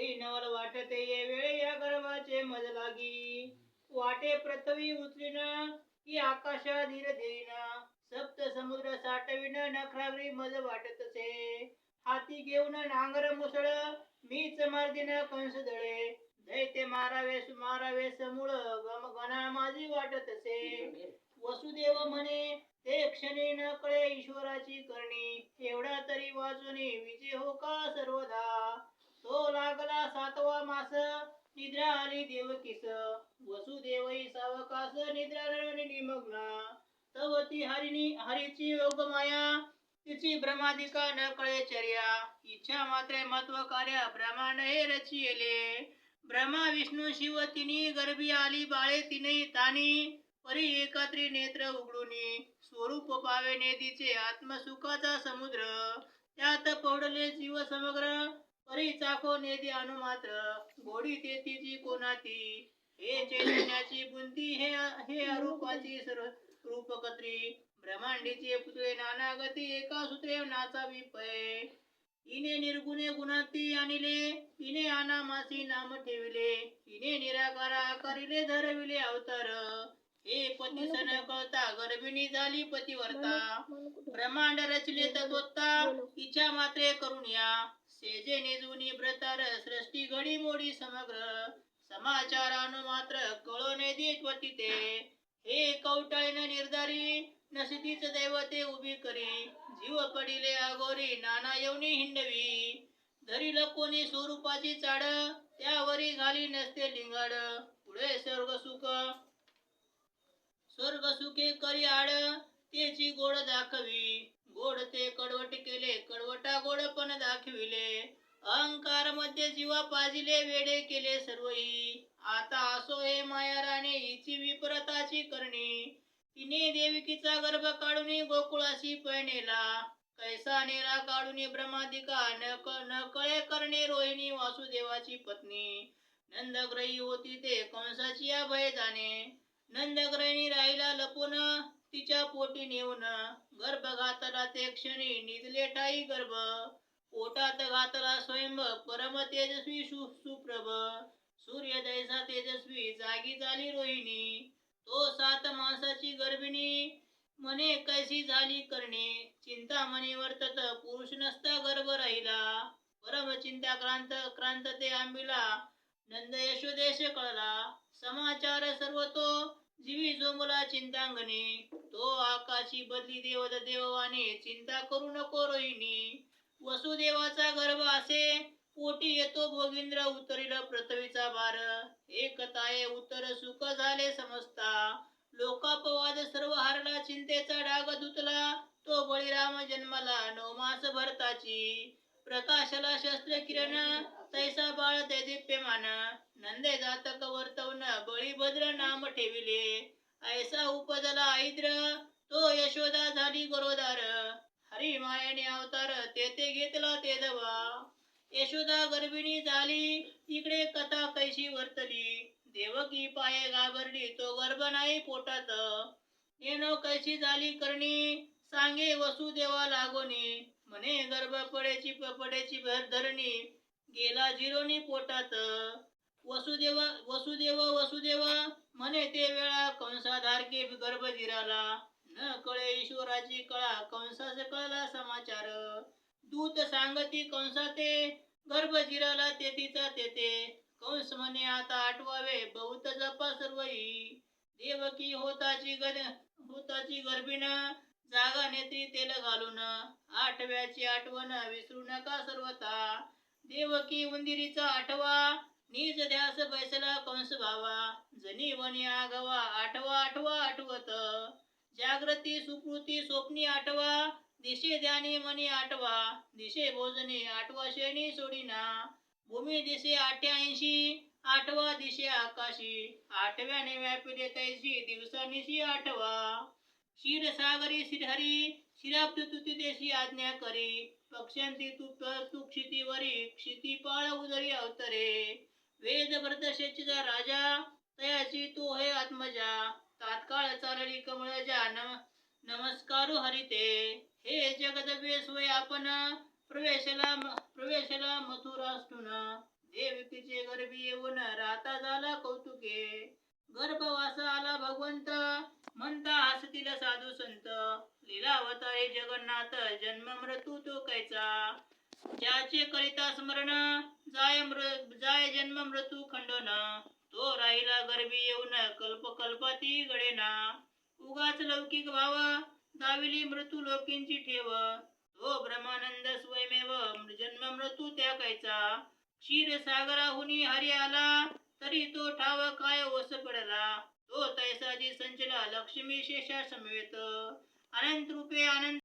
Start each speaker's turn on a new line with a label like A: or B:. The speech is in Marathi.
A: हरी नवल वाटते ये वेळे या गर्वाचे मज लागी. वाटे पृथ्वी उचलीन की आकाशा धीर धीन सप्त समुद्र साठविन नखरागरी मज वाटतसे. हाती घेऊन नांगर मुसळ मीच मार्दिन कंस दळे. दैते मारावे सुमारावे समूळ गम गणा माझी वाटतसे. वसुदेव म्हणे ते क्षणी न कळे ईश्वराची करणी. एवढा तरी वाचून विजय हो का सर्वदा? तो लागला सातवा मास. निद्रा आली देवकीस. वसुदेव सावकास निद्रा नरवणी निमग्न. तव ती हरिणी हरीची योग माया तिची भ्रमादिका न कळे चर्या. इच्छा मात्र महत्त्व कार्य ब्रह्मांड हे रचिले ब्रह्मा विष्णू शिव तिनी गर्भी आली बाळे तिने तानी. परी एकात्री नेत्र उघडूनी. स्वरूप पावे नेदीचे आत्मसुखाचा समुद्र. त्यात पडले जीव समग्र. परी चाको ध्यान अनुमात्र गोडी तेथीची कोणाती हे चैतन्याची बुंदी हे हे अरूपाची रूपकत्री. ब्रह्मांडीचे पुतळे नाना गती एका सूत्रे नाचा विपय इने निर्गुणे गुणाती आणिले इने अनामासी नाम ठेविले. इने निराकारा करिले धरविले अवतार. हे पती सन कळता गर्भिणी झाली पतिवर्ता. ब्रह्मांड रचले तत्वता इच्छा मात्रे करून या. सेजेने जुनी ब्रतार सृष्टी घडी मोडी समग्र समाचारान मात्र कळोने देत ते. हे कौटळीन निर्धारी नसतीच दैवते उभी करी जीव पडिले अगोरी नाना येऊनी हिंडवी. धरील कोणी स्वरूपाची चाड त्यावरी घाली नसते लिंगाड. पुढे स्वर्ग सुख स्वर्ग सुखे करी आड तेची गोड दाखवी. गोड ते कडवट केले कड अहंकारमध्ये जीवा पाजिले वेडे केले सर्वही. आता असो हे माया राणे हिची विपरताची करणी. तिने देविकीचा गर्भ काढून गोकुळाशी पैनेला कैसा नेला काढून ब्रह्मादिका न क- कळे करणे रोहिणी वासुदेवाची पत्नी. नंदग्रही होती ते कंसाची अभय जाणे. नंदग्रहिणी राहिला लपून तिच्या पोटी नेऊन. गर्भ घातला ते क्षणी निजले ठाई गर्भ. पोटात घातला स्वयंभ परम तेजस्वी सुप्रभ. सूर्य दैसा तेजस्वी जागी झाली रोहिणी. तो सात माणसाची गर्भिणी. मने कैसी झाली करणे? चिंतामणी वर्तत पुरुष नसता गर्भ राहिला. परम चिंता क्रांत क्रांत ते आंबिला. नंद यशोदेश कळला. समाचार सर्व तो जीवी जोमला चिंतांगणे. तो आकाशी बदली देवद देववाने. चिंता करू नको रोहिणी. वसुदेवाचा गर्भ असे पोटी येतो भोगिंद्र उतरिल पृथ्वीचा भार. एकताये उतर सुख झाले समजता लोकापवाद सर्व हारला चिंतेचा डाग धुतला. तो बळीराम जन्मला नऊ मास भरताची. प्रकाशला शस्त्र किरण तैसा बाळ ते दिप्यमान नंदे जातक वर्तवन बळीभद्र नाम ठेविले. ऐसा उपजला ऐद्र तो यशोदा झाली गरोदार. हरी मायेने अवतार तेथे घेतला ते दवा. यशोदा गर्भिणी झाली इकडे कथा कैशी वर्तली. देवकी पाये घाबरली तो गर्भ नाही पोटात. नेनो कैशी झाली करणी सांगे वसुदेवा लागोनी. म्हणे गर्भ पडेची पडेची भर धरणी गेला झिरोनी पोटात. वसुदेवा वसुदेवा वसुदेवा म्हणे ते वेळा कंसाधारके गर्भ जिराला. न कळे ईश्वराची कळा कंसास कळला समाचार. दूत सांगती कंसा ते गर्भ जिराला तेथीचा तेथे. कंस म्हणे आता आठवावे बहुत जपा सर्वही. देवकी होताची गर होताची गर्भिण जागा नेत्री तेल घालून. आठव्याची आठवण विसरू नका सर्वता देवकी उंदिरीचा आठवा निज ध्यास बैसला कंस भावा. जनी वनी आगवा आठवा आठवा आठवत. जागृती सुकृती स्वप्नी आठवा दिशे ध्यानी मनी आठवा दिशे भोजने आठवा शेणी सोडिना भूमी दिशे अठ्याऐंशी आठवा दिशे आकाशी आठव्याने व्यापिले तैशी दिवसानिशी आठवा. क्षीरसागरी श्रीहरी शिराप्तुती देशी आज्ञा करी पक्ष्यांती तू तू क्षितीवरी क्षितिपाळ उदरी अवतरे. वेद व्रतशेचा राजा तयाची तो हे आत्मजा. तात्काळ चालली कमळजा नम नमस्कारू हरिते. हे जगद सोय आपण प्रवेशला प्रवेशला मथुराष्टुन. देवी तिचे गर्भी येऊन राहता झाला कौतुके. गर्भवास आला भगवंत म्हणता हसतील साधू संत. लीलावतारी जगन्नाथ जन्म मृत्यू तो कैचा. ज्याचे करिता स्मरण जाय मृ जाय जन्म मृत्यू खंडन. तो राहिला गर्भी येऊन कल्प कल्पाती गडेना उगाच लौकिक भाव दाविली मृत्यू लोकींची ठेव. तो ब्रह्मानंद स्वयमेव जन्म मृत्यू त्यागायचा. क्षीर सागराहून हरी आला तरी तो ठाव काय ओस पडला. तो तैसाजी संचला लक्ष्मी शेषा समवेत अनंत रूपे अनंत